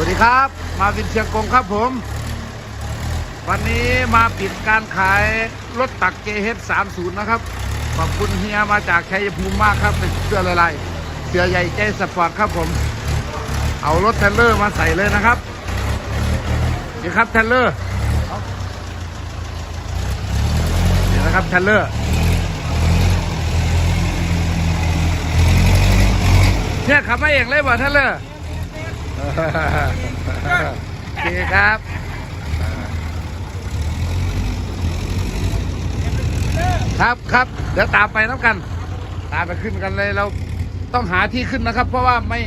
วัสดีครับ มาวินเชียงกงครับผม วันนี้มาปิดการขายรถตักเจเฮด30นย์นะครับ ขอบคุณเฮียมาจากชัยภูมิมากครับเป็นเสื้อลายๆเสื้อใหญ่ใจสปอร์ตครับผม เอารถเทลเลอร์มาใส่เลยนะครับนี่ครับเทลเลอร์นี่นะครับเทลเลอร์เนี่ยขับมาเองเลยบ่ท่านเลยโอเคครับครับครับเดี๋ยวตามไปน้ำกัน ตามไปขึ้นกันเลยเราต้องหาที่ขึ้นนะครับ เพราะว่าไม่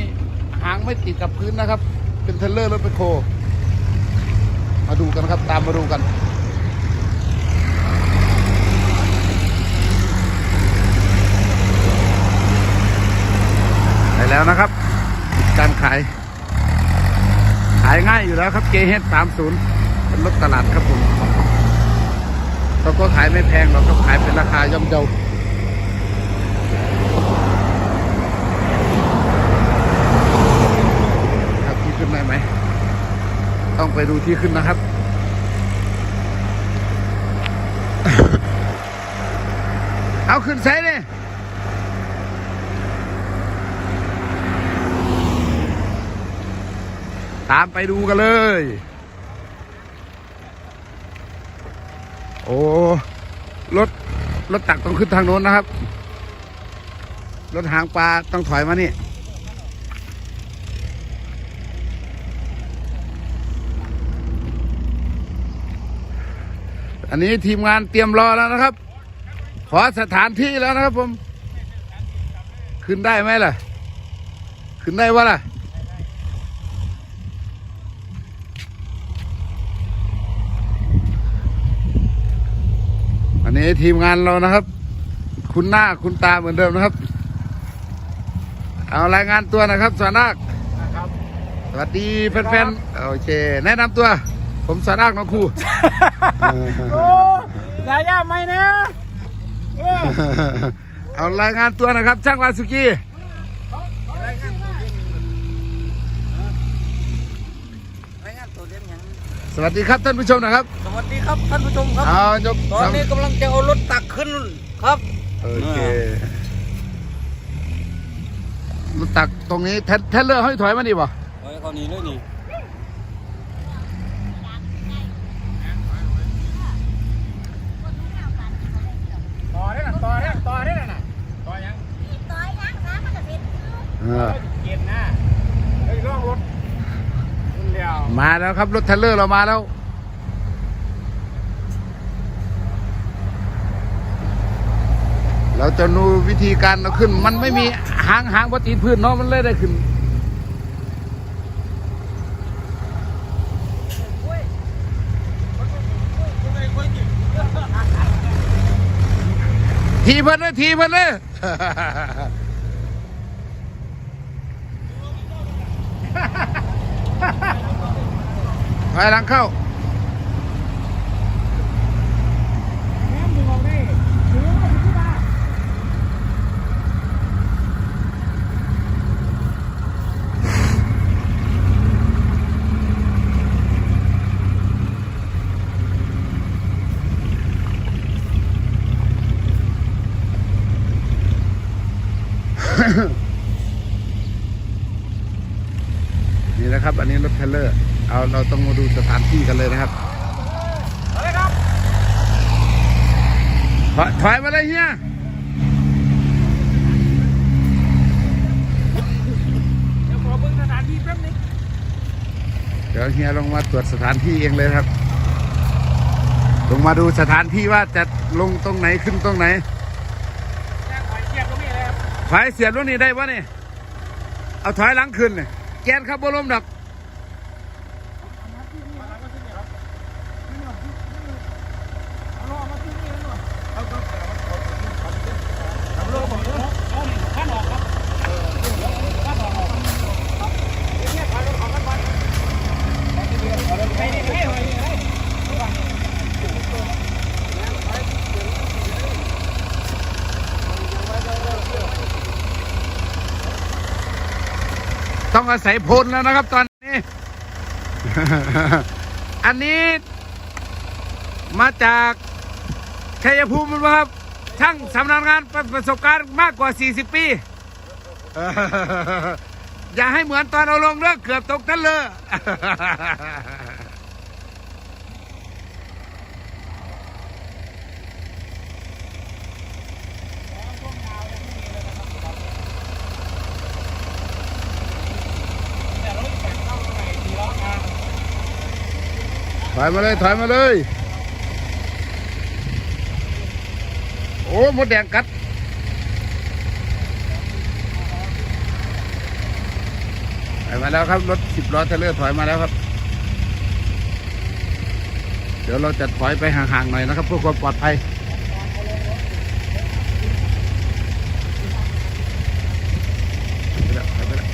หางไม่ติดกับพื้นนะครับ เป็นเทรลเลอร์รถไปโค มาดูกันครับ ตามมาดูกันไปแล้วนะครับ การขายายง่ายอยู่แล้วครับเจเฮดสามศูนย์เป็นรถตลาดครับผมเขาก็ขายไม่แพงหรอกเขายเป็นราคาย่อมเยาครับที่ขึ้นได้ไหม ต้องไปดูที่ขึ้นนะครับเอาขึ้นใส่เลย ตามไปดูกันเลย โอ้ รถ รถตักต้องขึ้นทางโน้นนะครับ รถหางปลาต้องถอยมานี่อันนี้ทีมงานเตรียมรอแล้วนะครับ ขอสถานที่แล้วนะครับผม ขึ้นได้ไหมล่ะ ขึ้นได้วะล่ะ นนี้ทีมงานเรานะครับ คุณหน้าคุณตาเหมือนเดิมนะครับ เอารายงานตัวนะครับสวนาคสวัสดีแฟนๆโอเค แนะนำตัว ผมสวนาคน้องครูโอ้ยายาไม่นะเออเอารายงานตัวนะครับช่างวาสุกี้ สวัสดีครับท่านผู้ชมนะครับ สวัสดีครับท่านผู้ชมครับเอายกตอนนี้กำลังจะเอารถตักขึ้นครับโอเครถตักตรงนี้แทแทเลอร์ให้ถอยมาดิบ่ไว้เขานี้เลยนี่ต่อได้น่ะต่อได้ต่อได้น่ะต่อยังเออเย็นนะไอ้ร่องรถคุณเดียว มาแล้วครับ รถเทลเลอร์เรามาแล้วเราจะดูวิธีการเราขึ้น มันไม่มีหางหางปฏิพื้นเนาะมันเลยได้ขึ้นทีเพิ่นเลยทีเพิ่นเลย อยหลังเข้าแม่มึงเอาได้ถือว่าถือว่านี่นะครับ อันนี้รถเทรลเลอร์ เอาเราต้องมาดูสถานที่กันเลยนะครับอะไรครับถอยถอยมาเลยเฮียเดี๋ยวขอเบิ่งสถานที่แป๊บนึงเดี๋ยวเฮียลงมาตรวจสถานที่เองเลยครับ ลงมาดูสถานที่ว่าจะลงตรงไหนขึ้นตรงไหนแจ้งขอยเทียบตรงนี้เลยครับถอยเสียบรุ่นนี้ได้ปะเนี่ยเอาถอยหลังขึ้นเลยแกนครับบรมดับ ต้องอาศัยพลแล้วนะครับ ตอนนี้ อันนี้ มาจากชัยภูมิครับ ช่างสำนักงานประประสบการณ์มากกว่า 40 ปีอออย่าให้เหมือนตอนเอาลงเรื่องเกือบตกทะเล อยมาเลยถอยมาเลย โอ้มดแดงกัดถอยมาแล้วครับ รถสิบล้อเทเลอร์ถอยมาแล้วครับ เดี๋ยวเราจะถอยไปห่างๆหน่อยนะครับเพื่อความปลอดภัย ไปแล้วไปแล้ว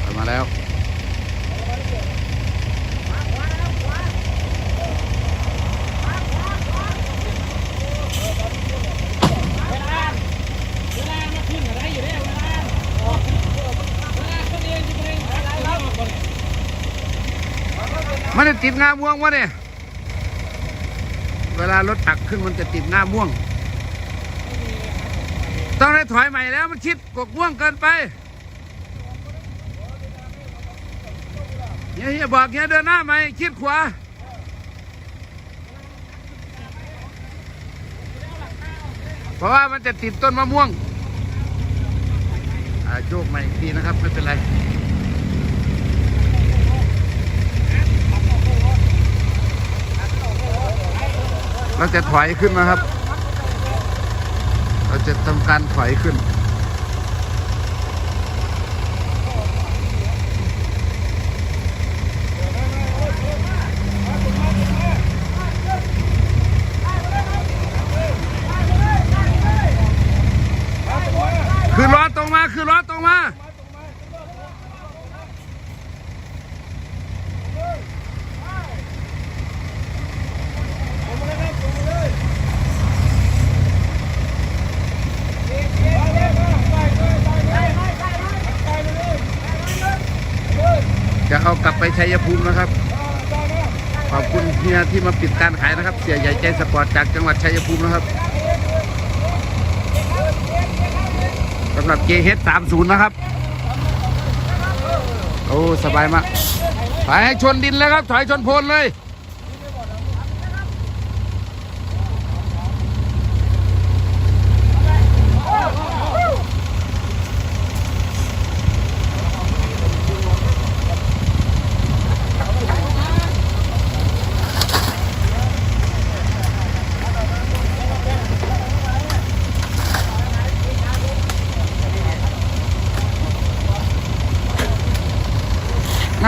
ถอยมาแล้ว เวลาเวลามาขึ้นอะไรอยู่เนี่ยเวลาเวลาคนเดียวจะเป็นอะไรครับ มันจะ ติดงาม่วงวะเนี่ย เวลารถตักขึ้นมันจะติดงาม่วง ต้องได้ถอยใหม่แล้วมันชิดกกม่วงเกินไปเฮียเฮียบอกเฮียเดินหน้าใหม่ชิดขวาเพราะว่ามันจะติดต้นมะม่วงอ่าโยกใหม่อีกทีนะครับ ไม่เป็นไร เราจะถอยขึ้นนะครับ เราจะทำการถอยขึ้น คือล้อตรงมา คือล้อตรงมา จะเอากลับ ไปชัยภูมินะครับ ขอบคุณเฮียที่มาปิดการขายนะครับ เสียใหญ่ใจสปอร์ตจากจังหวัดชัยภูมินะครับสำหรับเกเฮดสามศูนย์นะครับ โอ้ สบายมากถอยให้ชนดินเลยครับ ถอยชนโพนเลย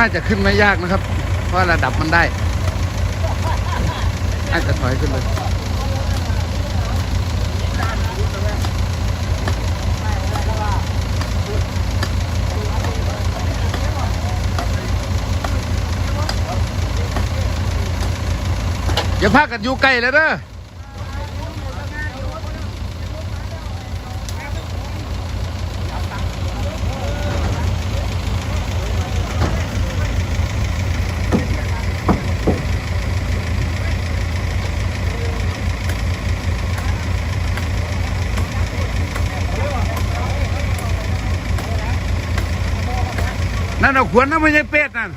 าจะขึ้นไม่ยากนะครับ เพราะระดับมันได้น่าจะถอยขึ้นเลยอย่าพากันอยู่ใกล้เลยเด้อ นั่นเอาขวานนั่นไม่ใช่เป็ดนั่น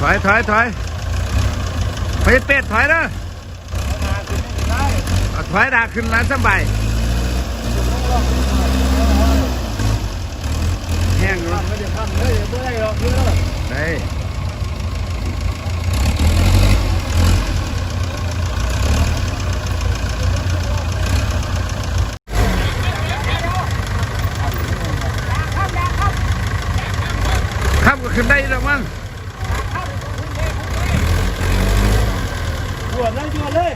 ถอยถอยถอย เป็ดเป็ดถอยนะถอยดาขึ้นร้านสบายแห้งเลยไม่ทำก็ขึ้นได้แล้วมั้ง ด่วนเลยด่วนเลย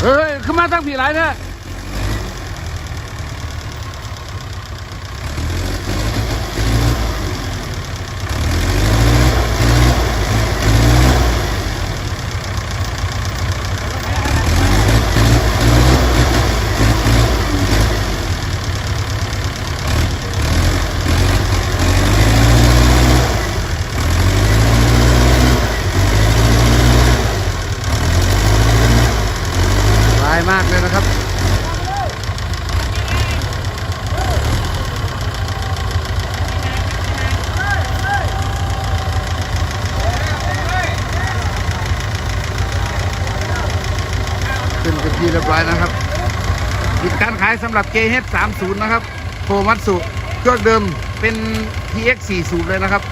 เออเฮ้ยขึ้นมาตั้งผีไรเนี่ยลายมากเลยนะครับ ขึ้นกันที่เรียบร้อยนะครับปิดการขายสำ หรับ JH 30 นะครับโฟมัตสุเครื่องเดิมเป็น TX 40 เลยนะครับ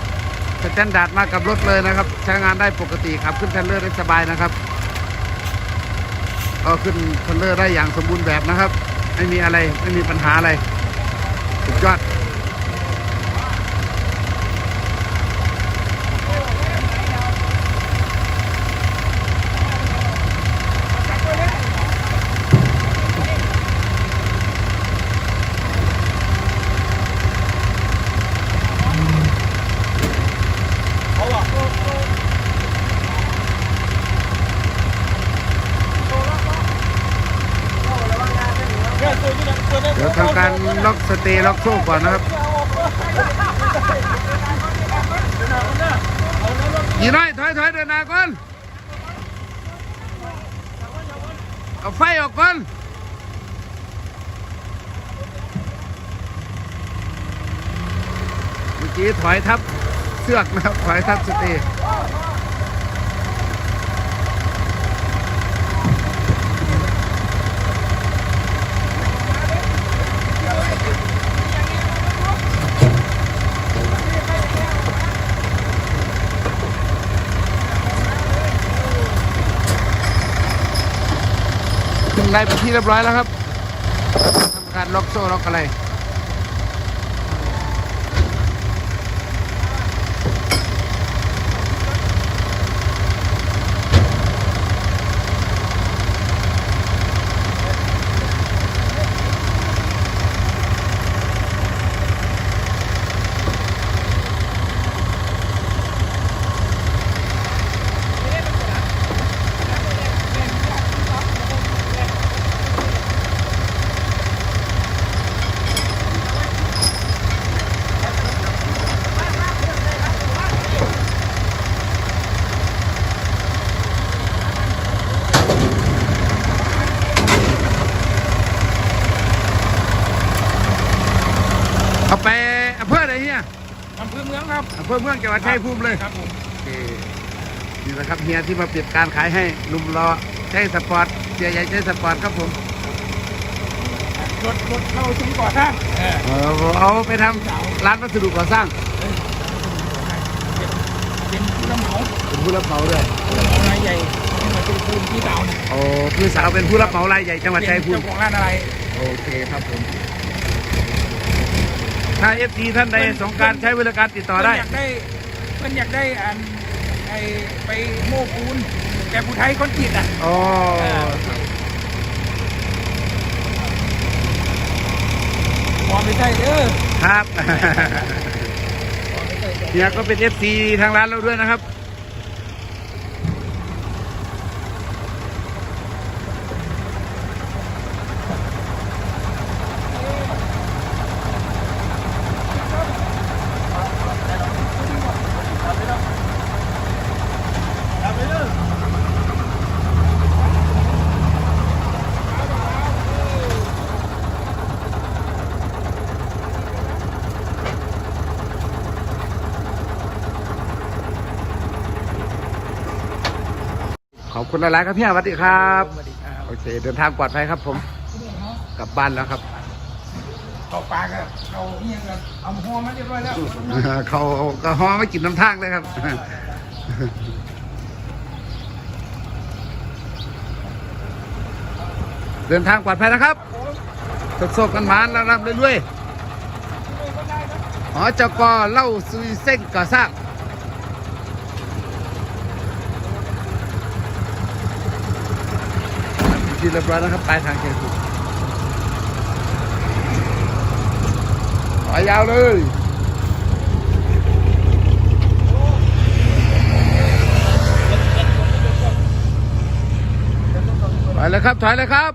สแตนดาร์ดมากับรถเลยนะครับ ใช้งานได้ปกติขับขึ้นเทรลเลอร์ได้สบายนะครับก็ขึ้นเทรลเลอร์ได้อย่างสมบูรณ์แบบนะครับ ไม่มีอะไรไม่มีปัญหาอะไรสุดยอด ดี๋ยวทำการล็อกสเตย์ล็อกโซ่ก่อนนะครับยีน้อยถอยถอยเดินหน้าก่อนเอาไฟออกก่อนเมื่อกี้ถอยทับเสือกนะครับถอยทับสเตย์ ได้เป็นที่เรียบร้อยแล้วครับทำการล็อกโซ่ล็อกอะไร เอาไปอำเภอไหนเฮีย อำเภอเมืองครับอำเภอเมืองจังหวัดชัยภูมิเลยครับผมโอเคนี่แหละครับเฮียที่มาเปลี่ยนการขายให้หนุ่มรอใช้สปอร์ตเสียใหญ่ใช้สปอร์ตครับผมรถรถเข้าซุ้มก่อสร้างเออเออเอาไปทำร้านวัสดุก่อสร้างเป็นผู้รับเหมาเป็นผู้รับเหมาด้วยผู้รับเหมารายใหญ่ที่มาเป็นคูณที่เตาเนี่ยโอ้พี่สาวเป็นผู้รับเหมารายใหญ่จังหวัดชัยภูเจ้ามิของร้านอะไรโอเคครับผม ถ้าเอฟซีท่านใดสงกรารใช้บริการติดต่อได้เพิ่นอยากได้เพิ่นอยากได้อันไอไปโม้ปูนแกผู้ไทยคนจิตอะอ๋อมองไม่ใช่เด้อครับเฮียก็เป็นเอฟซีทางร้านเราด้วยนะครับ คุณละลายครับพี่อารับวัสดีครับโอเคเดินทางปลอดภัยครับ ผมกลับบ้านแล้วครับเขาปลาก็เขาเนี่ยเอาหอมาเรียบร้อยแล้วเขาก็หอม่กินน้ำทางเลยครับเดินทางปลอดภัยนะครับสดสกันมานแล้วรับเรื่อยๆหอจกอเล่าซุยเส้นก่อสร้าง ที่เรียบร้อยนะครับปลายทางเชียงภูมิไปยาวเลยไปเลยครับ ถอยเลยครับ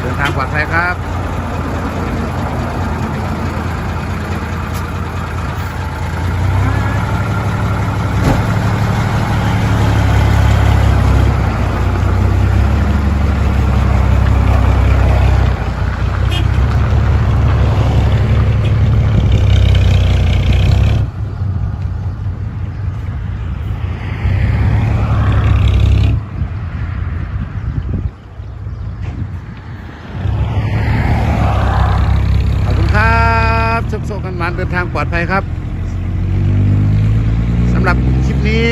เดินทางปลอดภัยครับ ขอบคุณครับชมโซกันหมันเดินทางปลอดภัยครับสำหรับคลิปนี้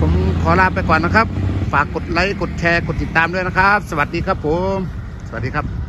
ผมขอลาไปก่อนนะครับ ฝากกดไลค์ กดแชร์ กดติดตามด้วยนะครับ สวัสดีครับผม สวัสดีครับ